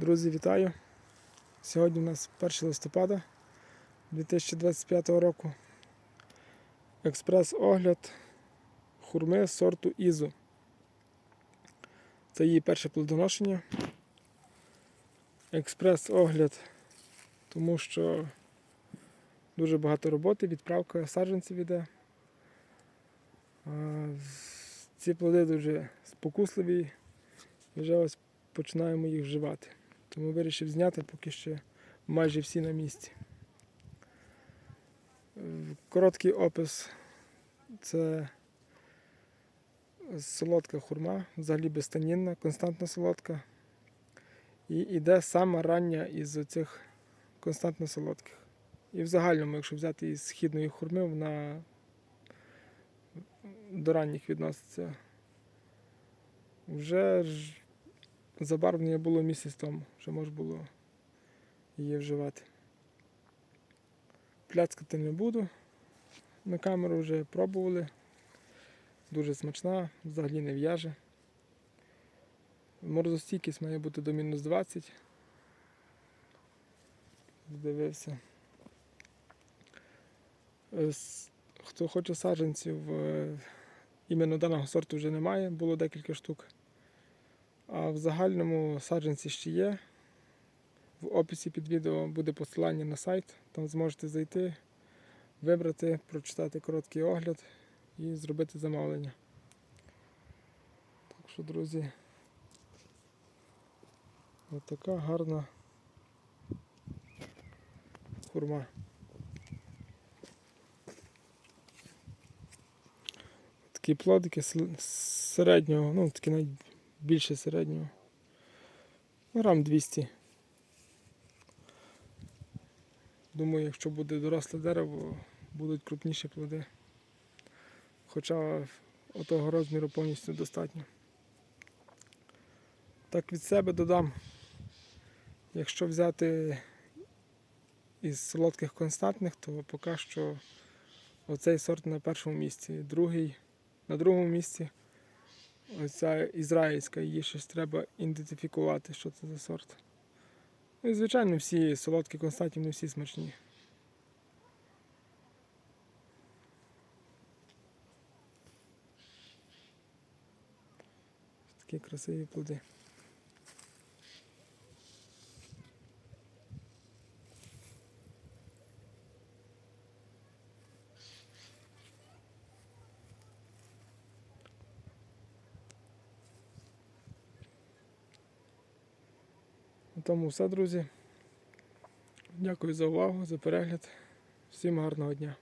Друзі, вітаю! Сьогодні у нас 1 листопада 2025 року. Експрес-огляд хурми сорту Ізу. Це її перше плодоношення. Експрес-огляд, тому що дуже багато роботи, відправка саджанців іде. Ці плоди дуже спокусливі і вже ось починаємо їх вживати. Тому вирішив зняти, поки ще майже всі на місці. Короткий опис це солодка хурма, взагалі безстанінна, константна солодка. І йде сама рання із цих константно солодких. І в загальному, якщо взяти із східної хурми, вона до ранніх відноситься. Вже забарвлення було місяць тому, що можна було її вживати. Пляцкати не буду. На камеру вже пробували. Дуже смачна, взагалі не в'яже. Морозостійкість має бути до мінус 20. Дивився. Е, Хто хоче саджанців, е, іменно даного сорту вже немає, було декілька штук. А в загальному саджанці ще є. В описі під відео буде посилання на сайт. Там зможете зайти, вибрати, прочитати короткий огляд і зробити замовлення. Так що, друзі, ось така гарна хурма. Такі плодики середнього, ну такі навіть більше середнього. Ну, Грам 200. Думаю, якщо буде доросле дерево, будуть крупніші плоди. Хоча отого розміру повністю достатньо. Так від себе додам, якщо взяти із солодких константних, то поки що оцей сорт на першому місці. Другий, на другому місці Оця ізраїльська, її щось треба ідентифікувати, що це за сорт. Ну і звичайно, всі солодкі констаті, не всі смачні. Такі красиві плоди. На тому все, друзі. Дякую за увагу, за перегляд. Всім гарного дня.